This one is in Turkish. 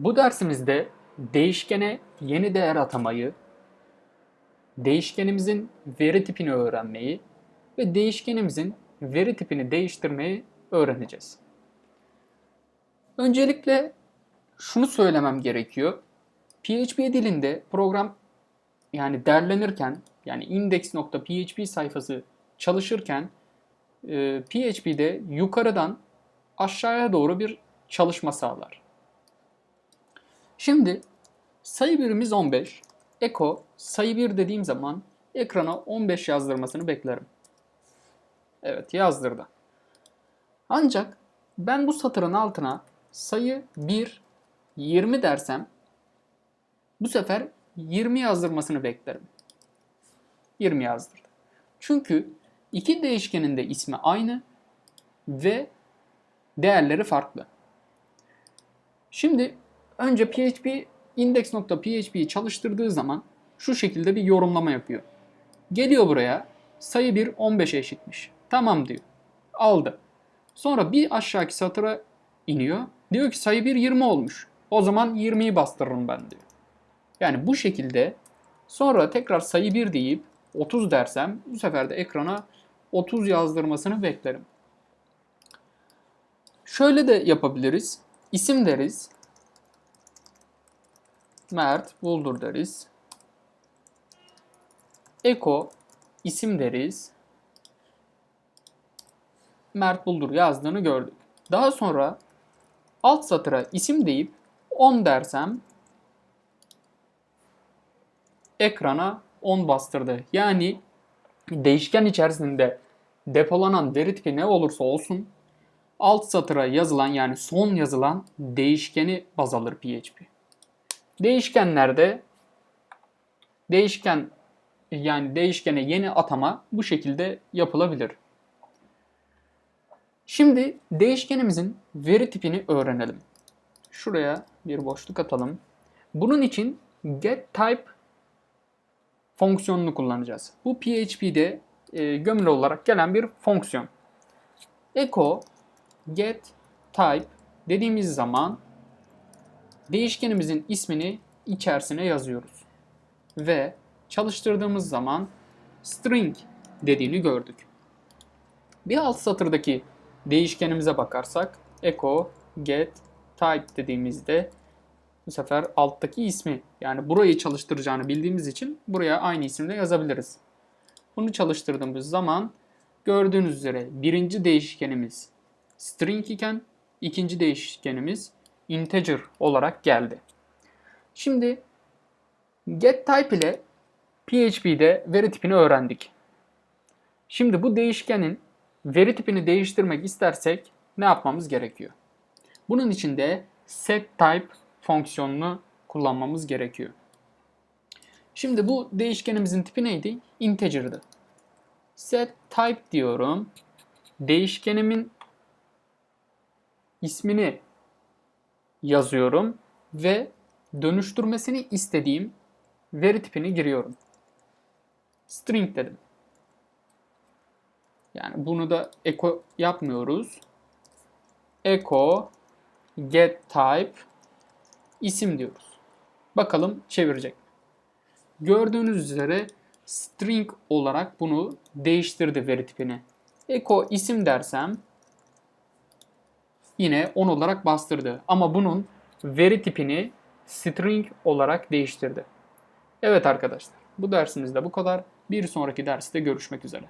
Bu dersimizde değişkene yeni değer atamayı, değişkenimizin veri tipini öğrenmeyi ve değişkenimizin veri tipini değiştirmeyi öğreneceğiz. Öncelikle şunu söylemem gerekiyor. PHP dilinde program yani derlenirken yani index.php sayfası çalışırken e, PHP'de yukarıdan aşağıya doğru bir çalışma sağlar. Şimdi sayı birimiz 15. Eko sayı 1 dediğim zaman ekrana 15 yazdırmasını beklerim. Evet yazdırdı. Ancak ben bu satırın altına sayı 1 20 dersem bu sefer 20 yazdırmasını beklerim. 20 yazdırdı. Çünkü iki değişkenin de ismi aynı ve değerleri farklı. Şimdi önce PHP index.php'yi çalıştırdığı zaman şu şekilde bir yorumlama yapıyor. Geliyor buraya sayı 1 15'e eşitmiş. Tamam diyor. Aldı. Sonra bir aşağıki satıra iniyor. Diyor ki sayı 1 20 olmuş. O zaman 20'yi bastırırım ben diyor. Yani bu şekilde sonra tekrar sayı 1 deyip 30 dersem bu sefer de ekrana 30 yazdırmasını beklerim. Şöyle de yapabiliriz. İsim deriz. Mert Buldur deriz. Eko isim deriz. Mert Buldur yazdığını gördük. Daha sonra alt satıra isim deyip 10 dersem ekrana 10 bastırdı. Yani değişken içerisinde depolanan veri tipi ne olursa olsun alt satıra yazılan yani son yazılan değişkeni baz alır PHP. Değişkenlerde değişken yani değişkene yeni atama bu şekilde yapılabilir. Şimdi değişkenimizin veri tipini öğrenelim. Şuraya bir boşluk atalım. Bunun için getType fonksiyonunu kullanacağız. Bu PHP'de e, gömülü olarak gelen bir fonksiyon. Echo get type dediğimiz zaman değişkenimizin ismini içerisine yazıyoruz. Ve çalıştırdığımız zaman string dediğini gördük. Bir alt satırdaki değişkenimize bakarsak echo get type dediğimizde bu sefer alttaki ismi yani burayı çalıştıracağını bildiğimiz için buraya aynı isimle yazabiliriz. Bunu çalıştırdığımız zaman gördüğünüz üzere birinci değişkenimiz string iken ikinci değişkenimiz integer olarak geldi. Şimdi getType ile PHP'de veri tipini öğrendik. Şimdi bu değişkenin veri tipini değiştirmek istersek ne yapmamız gerekiyor? Bunun için de setType fonksiyonunu kullanmamız gerekiyor. Şimdi bu değişkenimizin tipi neydi? Integer'dı. Set type diyorum. Değişkenimin ismini yazıyorum ve dönüştürmesini istediğim veri tipini giriyorum. String dedim. Yani bunu da echo yapmıyoruz. Echo get type isim diyoruz. Bakalım çevirecek? Gördüğünüz üzere string olarak bunu değiştirdi veri tipini. Echo isim dersem yine 10 olarak bastırdı. Ama bunun veri tipini string olarak değiştirdi. Evet arkadaşlar bu dersimizde bu kadar. Bir sonraki derste görüşmek üzere.